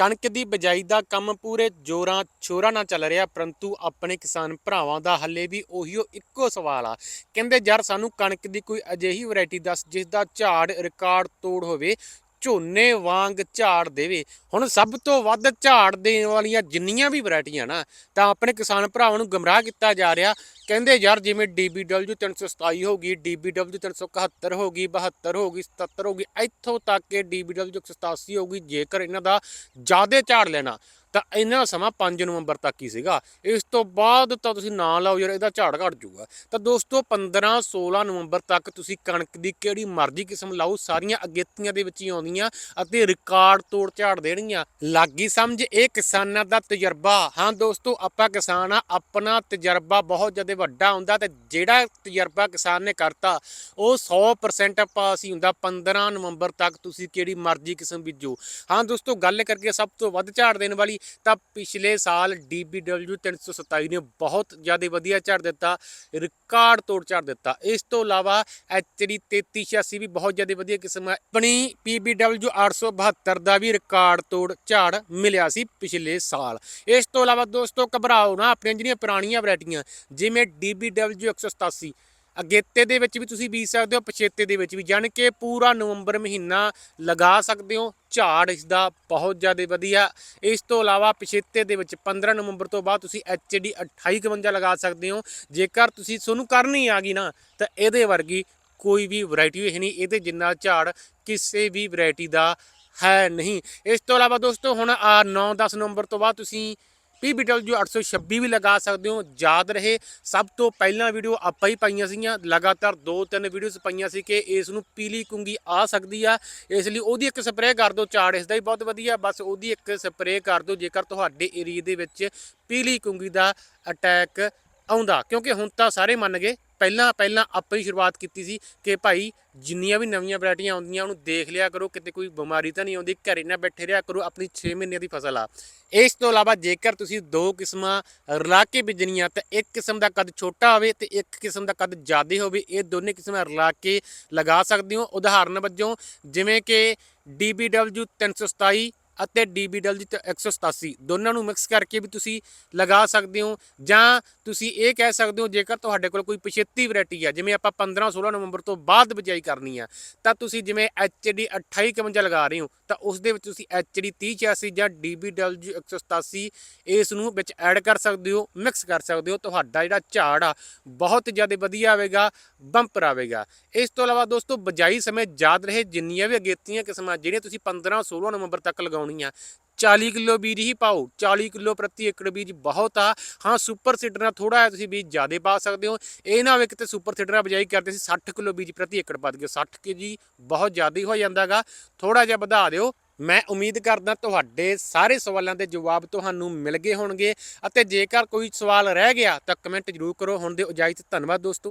ਕਣਕ ਦੀ ਬਿਜਾਈ ਦਾ ਕੰਮ ਪੂਰੇ ਜੋਰਾਂ, ਸ਼ੋਰਾਂ ਨਾਲ ਚੱਲ ਰਿਹਾ, ਪਰੰਤੂ ਆਪਣੇ ਕਿਸਾਨ ਭਰਾਵਾਂ ਦਾ ਹੱਲੇ ਵੀ ਉਹੀਓ ਇੱਕੋ ਸਵਾਲ ਆ। ਕਹਿੰਦੇ, ਯਾਰ, ਸਾਨੂੰ ਕਣਕ ਦੀ ਕੋਈ ਅਜਿਹੀ ਵੈਰਾਈਟੀ ਦੱਸ ਜਿਸ ਦਾ ਝਾੜ ਰਿਕਾਰਡ ਤੋੜ ਹੋਵੇ ਝੋਨੇ ਵਾਂਗ ਝਾੜ ਦੇਵੇ। ਹੁਣ ਸਭ ਤੋਂ ਵੱਧ ਝਾੜ ਦੇਣ ਵਾਲੀਆਂ ਜਿੰਨੀਆਂ ਵੀ ਵੈਰਾਈਟੀਆਂ ਨਾ, ਤਾਂ ਆਪਣੇ ਕਿਸਾਨ ਭਰਾਵਾਂ ਨੂੰ ਗਮਰਾਹ ਕੀਤਾ ਜਾ ਰਿਹਾ। ਕਹਿੰਦੇ ਯਾਰ ਜਿਵੇਂ DBW 327 ਹੋ ਗਈ DBW 371 ਹੋ ਗਈ 72 ਹੋ ਗਈ 77 ਹੋ ਗਈ, ਇੱਥੋਂ ਤੱਕ ਕਿ DBW 187 ਹੋ ਗਈ। ਜੇਕਰ ਇਹਨਾਂ ਦਾ ਜ਼ਿਆਦਾ ਝਾੜ ਲੈਣਾ ਤਾਂ ਇਹਨਾਂ ਦਾ ਸਮਾਂ 5 ਨਵੰਬਰ ਤੱਕ ਹੀ ਸੀਗਾ। ਇਸ ਤੋਂ ਬਾਅਦ ਤਾਂ ਤੁਸੀਂ ਨਾਂ ਲਾਓ ਯਾਰ, ਇਹਦਾ ਝਾੜ ਘਟ ਜਾਊਗਾ। ਤਾਂ ਦੋਸਤੋ 15 16 ਨਵੰਬਰ ਤੱਕ ਤੁਸੀਂ ਕਣਕ ਦੀ ਕਿਹੜੀ ਮਰਜ਼ੀ ਕਿਸਮ ਲਾਓ, ਸਾਰੀਆਂ ਅਗੇਤੀਆਂ ਦੇ ਵਿੱਚ ਹੀ ਆਉਂਦੀਆਂ ਅਤੇ ਰਿਕਾਰਡ ਤੋੜ ਝਾੜ ਦੇਣਗੀਆਂ। ਲੱਗੀ ਸਮਝ, ਇਹ ਕਿਸਾਨਾਂ ਦਾ ਤਜਰਬਾ। ਹਾਂ ਦੋਸਤੋ, ਆਪਾਂ ਕਿਸਾਨ ਆ, ਆਪਣਾ ਤਜਰਬਾ ਬਹੁਤ ਜ਼ਿਆਦਾ ਵੱਡਾ ਹੁੰਦਾ ਤੇ ਜਿਹੜਾ ਤਜਰਬਾ ਕਿਸਾਨ ਨੇ ਕਰਤਾ, ਉਹ 100% ਪਾਸ ਹੀ ਹੁੰਦਾ 15 ਨਵੰਬਰ ਤੱਕ ਤੁਸੀਂ ਕਿਹੜੀ ਮਰਜ਼ੀ ਕਿਸਮ ਬੀਜੋ। ਹਾਂ ਦੋਸਤੋ, ਗੱਲ ਕਰਕੇ ਸਭ ਤੋਂ ਵੱਧ ਝਾੜ ਦੇਣ ਵਾਲੀ ਤਾਂ ਪਿਛਲੇ ਸਾਲ DBW 327 ਨੇ ਬਹੁਤ ਜ਼ਿਆਦਾ ਵਧੀਆ ਝਾੜ ਦਿੱਤਾ, ਰਿਕਾਰਡ ਤੋੜ ਝਾੜ ਦਿੱਤਾ। ਇਸ ਤੋਂ ਇਲਾਵਾ HD 3386 ਵੀ ਬਹੁਤ ਜ਼ਿਆਦਾ ਵਧੀਆ ਕਿਸਮ ਹੈ। ਆਪਣੀ PBW 872 ਦਾ ਵੀ ਰਿਕਾਰਡ ਤੋੜ ਝਾੜ ਮਿਲਿਆ ਸੀ ਪਿਛਲੇ ਸਾਲ। ਇਸ ਤੋਂ ਇਲਾਵਾ ਦੋਸਤੋ ਘਬਰਾਓ ਨਾ, ਆਪਣੀਆਂ ਜਿਹੜੀਆਂ ਪੁਰਾਣੀਆਂ ਵੈਰਾਈਟੀਆਂ, ਜਿਵੇਂ DBW 187 ਅਗੇਤੇ ਦੇ ਵਿੱਚ ਵੀ ਤੁਸੀਂ ਬੀਜ ਸਕਦੇ ਹੋ, ਪਛੇਤੇ ਦੇ ਵਿੱਚ ਵੀ, ਜਾਣੀ ਕਿ ਪੂਰਾ ਨਵੰਬਰ ਮਹੀਨਾ ਲਗਾ ਸਕਦੇ ਹੋ, ਝਾੜ ਇਸ ਦਾ ਬਹੁਤ ਜ਼ਿਆਦਾ ਵਧੀਆ। ਇਸ ਤੋਂ ਇਲਾਵਾ ਪਛੇਤੇ ਦੇ ਵਿੱਚ 15 ਨਵੰਬਰ ਤੋਂ ਬਾਅਦ ਤੁਸੀਂ HD 2851 ਲਗਾ ਸਕਦੇ ਹੋ। ਜੇਕਰ ਤੁਸੀਂ ਤੁਹਾਨੂੰ ਕਰਨੀ ਆ ਗਈ ਨਾ, ਤਾਂ ਇਹਦੇ ਵਰਗੀ ਕੋਈ ਵੀ ਵੈਰਾਈਟੀ ਹੈ ਨਹੀਂ, ਇਹਦੇ ਜਿੰਨਾ ਝਾੜ ਕਿਸੇ ਵੀ ਵੈਰਾਈਟੀ ਦਾ ਹੈ ਨਹੀਂ। ਇਸ ਤੋਂ ਇਲਾਵਾ ਦੋਸਤੋ, ਹੁਣ ਆ 9-10 ਨਵੰਬਰ ਤੋਂ ਬਾਅਦ ਤੁਸੀਂ PBW 826 ਵੀ ਲਗਾ ਸਕਦੇ ਹੋ, ਯਾਦ ਰਹੇ। ਸਭ ਤੋਂ ਪਹਿਲਾਂ ਵੀਡੀਓ ਆਪਾਂ ਹੀ ਪਾਈਆਂ ਸੀਗੀਆਂ, ਲਗਾਤਾਰ ਦੋ ਤਿੰਨ ਵੀਡੀਓਜ਼ ਪਾਈਆਂ ਸੀ ਕਿ ਇਸ ਨੂੰ ਪੀਲੀ ਕੁੰਗੀ ਆ ਸਕਦੀ ਆ। ਇਸ ਲਈ ਉਹਦੀ ਇੱਕ ਸਪਰੇਅ ਕਰ ਦਿਓ ਝਾੜ ਇਸ ਦਾ ਹੀ ਬਹੁਤ ਵਧੀਆ। ਬਸ ਉਹਦੀ ਇੱਕ ਸਪਰੇਅ ਕਰ ਦਿਓ, ਜੇਕਰ ਤੁਹਾਡੇ ਏਰੀਆ ਦੇ ਵਿੱਚ ਪੀਲੀ ਕੁੰਗੀ ਦਾ ਅਟੈਕ ਆਉਂਦਾ, ਕਿਉਂਕਿ ਹੁਣ ਤਾਂ ਸਾਰੇ ਮੰਨ ਗਏ, ਪਹਿਲਾਂ ਪਹਿਲਾਂ ਆਪਾਂ ਹੀ ਸ਼ੁਰੂਆਤ ਕੀਤੀ ਸੀ ਕਿ ਭਾਈ ਜਿੰਨੀਆਂ ਵੀ ਨਵੀਆਂ ਵੈਰਾਈਟੀਆਂ ਆਉਂਦੀਆਂ, ਉਹਨੂੰ ਦੇਖ ਲਿਆ ਕਰੋ, ਕਿਤੇ ਕੋਈ ਬਿਮਾਰੀ ਤਾਂ ਨਹੀਂ ਆਉਂਦੀ, ਘਰੇ ਨਾ ਬੈਠੇ ਰਿਹਾ ਕਰੋ, ਆਪਣੀ 6 ਮਹੀਨਿਆਂ ਦੀ ਫਸਲ ਆ। ਇਸ ਤੋਂ ਇਲਾਵਾ ਜੇਕਰ ਤੁਸੀਂ ਦੋ ਕਿਸਮਾਂ ਰਲਾ ਕੇ ਬੀਜਣੀਆਂ, ਤਾਂ ਇੱਕ ਕਿਸਮ ਦਾ ਕੱਦ ਛੋਟਾ ਹੋਵੇ ਤੇ ਇੱਕ ਕਿਸਮ ਦਾ ਕੱਦ ਜ਼ਿਆਦਾ ਹੋਵੇ, ਇਹ ਦੋਨੇ ਕਿਸਮਾਂ ਰਲਾ ਕੇ ਲਗਾ ਸਕਦੇ ਹੋ। ਉਦਾਹਰਨ ਵਜੋਂ ਜਿਵੇਂ ਕਿ DBW 327 ਅਤੇ DBW ਤੇ 187 ਦੋਨਾਂ ਨੂੰ ਮਿਕਸ ਕਰਕੇ ਵੀ ਤੁਸੀਂ ਲਗਾ ਸਕਦੇ ਹੋ ਜਾਂ ਤੁਸੀਂ ਇਹ ਕਹਿ ਸਕਦੇ ਹੋ ਜੇਕਰ ਤੁਹਾਡੇ ਕੋਲ ਕੋਈ ਪਛੇਤੀ ਵੈਰਾਈਟੀ ਆ, ਜਿਵੇਂ ਆਪਾਂ 15 16 ਨਵੰਬਰ ਤੋਂ ਬਾਅਦ ਬਿਜਾਈ ਕਰਨੀ ਆ, ਤਾਂ ਤੁਸੀਂ ਜਿਵੇਂ HD 2851 ਲਗਾ ਰਹੇ ਹੋ, ਤਾਂ ਉਸ ਦੇ ਵਿੱਚ ਤੁਸੀਂ HD 3086 ਜਾਂ DBW 187 ਇਸ ਨੂੰ ਵਿੱਚ ਐਡ ਕਰ ਸਕਦੇ ਹੋ ਮਿਕਸ ਕਰ ਸਕਦੇ ਹੋ, ਤੁਹਾਡਾ ਜਿਹੜਾ ਝਾੜ ਆ ਬਹੁਤ ਜ਼ਿਆਦਾ ਵਧੀਆ ਆਵੇਗਾ ਬੰਪਰ ਆਵੇਗਾ। ਇਸ ਤੋਂ ਇਲਾਵਾ ਦੋਸਤੋ ਬਜਾਈ ਸਮੇਂ ਯਾਦ ਰਹੇ ਜਿੰਨੀਆਂ ਵੀ ਅਗੇਤੀਆਂ ਕਿਸਮਾਂ, ਜਿਹੜੀਆਂ ਤੁਸੀਂ 15 16 ਨਵੰਬਰ ਤੱਕ ਲਗਾਉਣੀਆਂ 40 ਕਿਲੋ ਬੀਜ ਹੀ ਪਾਓ 40 ਕਿਲੋ ਪ੍ਰਤੀ ਏਕੜ ਬੀਜ ਬਹੁਤ ਆ। ਹਾਂ, ਸੁਪਰ ਸੀਡਰ ਨਾਲ ਥੋੜਾ ਤੁਸੀਂ ਬੀਜ ਜ਼ਿਆਦਾ ਪਾ ਸਕਦੇ ਹੋ। ਇਹ ਨਾ ਹੋਵੇ ਕਿਤੇ ਸੁਪਰ ਸੀਡਰ ਨਾਲ ਬਜਾਈ ਕਰਦੇ ਸੀ 60 ਕਿਲੋ ਬੀਜ ਪ੍ਰਤੀ ਏਕੜ ਪਾ ਦਿਓ 60 ਕੇਜੀ ਬਹੁਤ ਜ਼ਿਆਦਾ ਹੀ ਹੋ ਜਾਂਦਾਗਾ ਥੋੜਾ ਜਿਹਾ ਵਧਾ ਦਿਓ। ਮੈਂ ਉਮੀਦ ਕਰਦਾ ਤੁਹਾਡੇ ਸਾਰੇ ਸਵਾਲਾਂ ਦੇ ਜਵਾਬ ਤੁਹਾਨੂੰ ਮਿਲ ਗਏ ਹੋਣਗੇ। ਅਤੇ ਜੇਕਰ ਕੋਈ ਸਵਾਲ ਰਹਿ ਗਿਆ ਤਾਂ ਕਮੈਂਟ ਜ਼ਰੂਰ ਕਰੋ। ਹੁਣ ਦੇ ਇਜਾਜ਼ਤ ਧੰਨਵਾਦ ਦੋਸਤੋ।